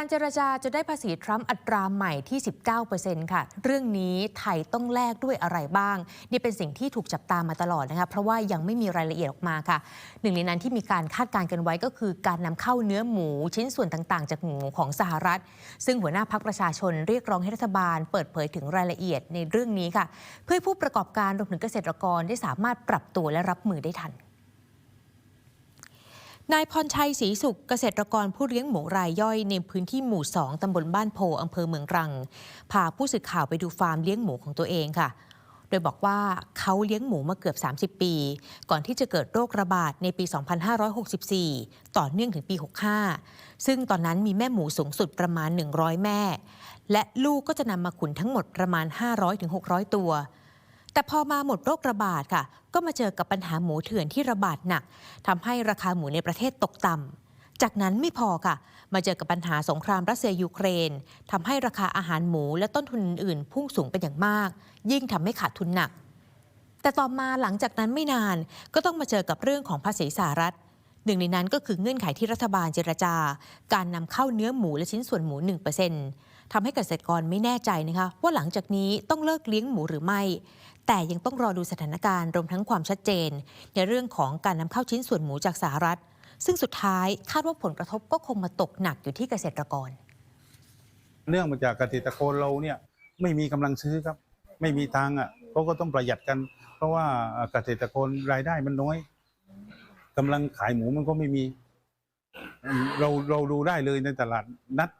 การเจรจาจะได้ภาษีทรัมป์อัตราใหม่ที่ 19%ค่ะ เรื่องนี้ไทยต้องแลกด้วยอะไรบ้าง นี่เป็นสิ่งที่ถูกจับตามาตลอดนะคะ เพราะว่ายังไม่มีรายละเอียดออกมาค่ะ หนึ่งในนั้นที่มีการคาดการณ์กันไว้ก็คือการนำเข้าเนื้อหมูชิ้นส่วนต่างๆ จากหมูของสหรัฐ ซึ่งหัวหน้าพักประชาชนเรียกร้องให้รัฐบาล เปิดเผยถึงรายละเอียดในเรื่องนี้ค่ะ เพื่อผู้ประกอบการรวมถึงเกษตรกรได้สามารถปรับตัวและรับมือได้ทัน นายพรชัยศรีสุขเกษตรกรผู้เลี้ยงหมูรายย่อยในพื้นที่หมู่ 2 ตำบลบ้านโพอำเภอเมืองรัง พาผู้สื่อข่าวไปดูฟาร์มเลี้ยงหมูของตัวเองค่ะ โดยบอกว่าเขาเลี้ยงหมูมาเกือบ 30 ปี ก่อนที่จะเกิดโรคระบาดในปี 2564 ต่อเนื่องถึงปี 65 ซึ่งตอนนั้นมีแม่หมูสูงสุดประมาณ 100 แม่ และลูกก็จะนำมาขุนทั้งหมดประมาณ 500-600 ตัว แต่พอมาหมดโรคระบาดค่ะ ก็มาเจอกับปัญหาหมูเถื่อนที่ระบาดหนักทำให้ราคาหมูในประเทศตกต่ำจากนั้นไม่พอค่ะ มาเจอกับปัญหาสงครามรัสเซียยูเครนทำให้ราคาอาหารหมูและต้นทุนอื่นๆพุ่งสูงเป็นอย่างมาก ยิ่งทำให้ขาดทุนหนัก แต่ต่อมาหลังจากนั้นไม่นานก็ต้องมาเจอกับเรื่องของภาษีสหรัฐ หนึ่งในนั้นก็คือเงื่อนไขที่รัฐบาลเจรจา การนำเข้าเนื้อหมูและชิ้นส่วนหมู 1%ทำให้เกษตรกรไม่แน่ใจนะคะว่าหลังจากนี้ต้องเลิกเลี้ยงหมูหรือไม่ แต่ยังต้องรอดูสถานการณ์รวมทั้งความชัดเจน ในเรื่องของการนำเข้าชิ้นส่วนหมูจากสหรัฐ ซึ่งสุดท้ายคาดว่าผลกระทบก็คงมาตกหนักอยู่ที่เกษตรกร เนื่องมาจากเกษตรกรเราเนี่ยไม่มีกำลังซื้อครับ ไม่มีตังค์อะเขาก็ต้องประหยัดกัน เพราะว่าเกษตรกรรายได้มันน้อย กำลังขายหมูมันก็ไม่มี เราเราดูได้เลยในตลาดนัด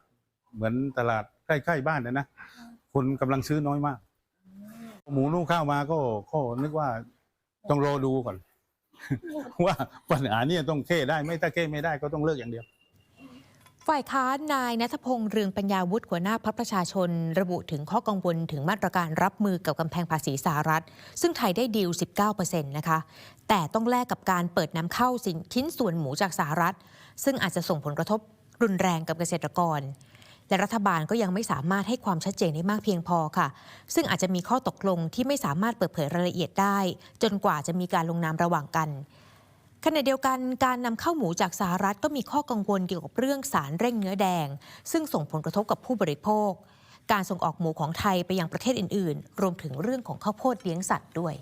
เหมือนตลาดใกล้ๆบ้านนะนะคนกำลังซื้อน้อยมาก หมูนู่เข้าวมาก็ก็นึกว่าต้องรอดูก่อน ว่าปัญหาเนี่ยต้องแก้ได้ไม่ถ้าแก้ไม่ได้ก็ต้องเลิกอย่างเดียว ฝ่ายค้านนายนัทพงษ์เรืองปัญญาวุฒิหัวหน้าพักประชาชน ระบุถึงข้อกังวลถึงมาตรการรับมือกับกำแพงภาษีสหรัฐ ซึ่งไทยได้ดีล 19%นะคะ แต่ต้องแลกกับการเปิดนำเข้าสินชิ้นส่วนหมูจากสหรัฐ ซึ่งอาจจะส่งผลกระทบรุนแรงกับเกษตรกร และรัฐบาลก็ยังไม่สามารถให้ความชัดเจนได้มากเพียงพอค่ะ ซึ่งอาจจะมีข้อตกลงที่ไม่สามารถเปิดเผยรายละเอียดได้ จนกว่าจะมีการลงนามระหว่างกัน ขณะเดียวกันการนำเข้าหมูจากสหรัฐก็มีข้อกังวลเกี่ยวกับเรื่องสารเร่งเนื้อแดง ซึ่งส่งผลกระทบกับผู้บริโภค การส่งออกหมูของไทยไปยังประเทศอื่น ๆ รวมถึงเรื่องของข้าวโพดเลี้ยงสัตว์ด้วย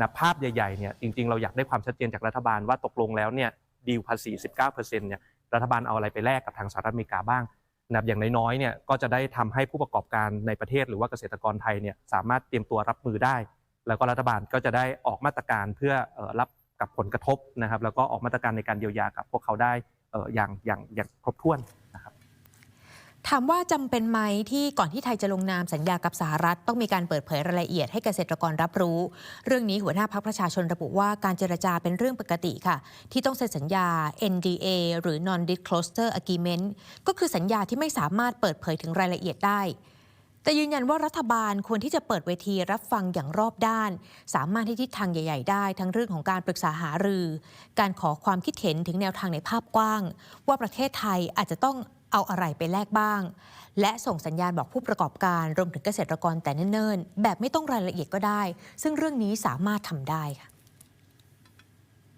นะภาพใหญ่ๆเนี่ยจริง ๆ เราอยากได้ความชัดเจนจากรัฐบาลว่าตกลงแล้วเนี่ยดีลภาษี 19%เนี่ยรัฐบาลเอาอะไรไปแลกกับทางสหรัฐอเมริกาบ้างนะครับอย่างน้อยๆเนี่ยก็จะได้ทำให้ผู้ประกอบการในประเทศหรือว่าเกษตรกรไทยเนี่ยสามารถเตรียมตัวรับมือได้ แล้วก็รัฐบาลก็จะได้ออกมาตรการเพื่อรับ กับผลกระทบนะครับ แล้วก็ออกมาตรการในการเยียวยากับพวกเขาได้อย่างอย่างอย่างครบถ้วนนะครับถามว่าจำเป็นไหมที่ก่อนที่ไทยจะลงนามสัญญากับสหรัฐ ต้องมีการเปิดเผยรายละเอียดให้เกษตรกรรับรู้ เรื่องนี้หัวหน้าพักประชาชนระบุว่าการเจรจาเป็นเรื่องปกติค่ะ ที่ต้องเซ็นสัญญา NDA หรือ Non-Disclosure Agreement ก็คือสัญญาที่ไม่สามารถเปิดเผยถึงรายละเอียดได้ แต่ยืนยันว่ารัฐบาลควรที่จะเปิดเวทีรับฟังอย่างรอบด้าน สามารถที่ทิศทางใหญ่ ๆ ได้ ทั้งเรื่องของการปรึกษาหารือ การขอความคิดเห็นถึงแนวทางในภาพกว้าง ว่าประเทศไทยอาจจะต้องเอาอะไรไปแลกบ้าง และส่งสัญญาณบอกผู้ประกอบการรวมถึงเกษตรกรแต่เนิ่นๆแบบไม่ต้องรายละเอียดก็ได้ ซึ่งเรื่องนี้สามารถทำได้ค่ะ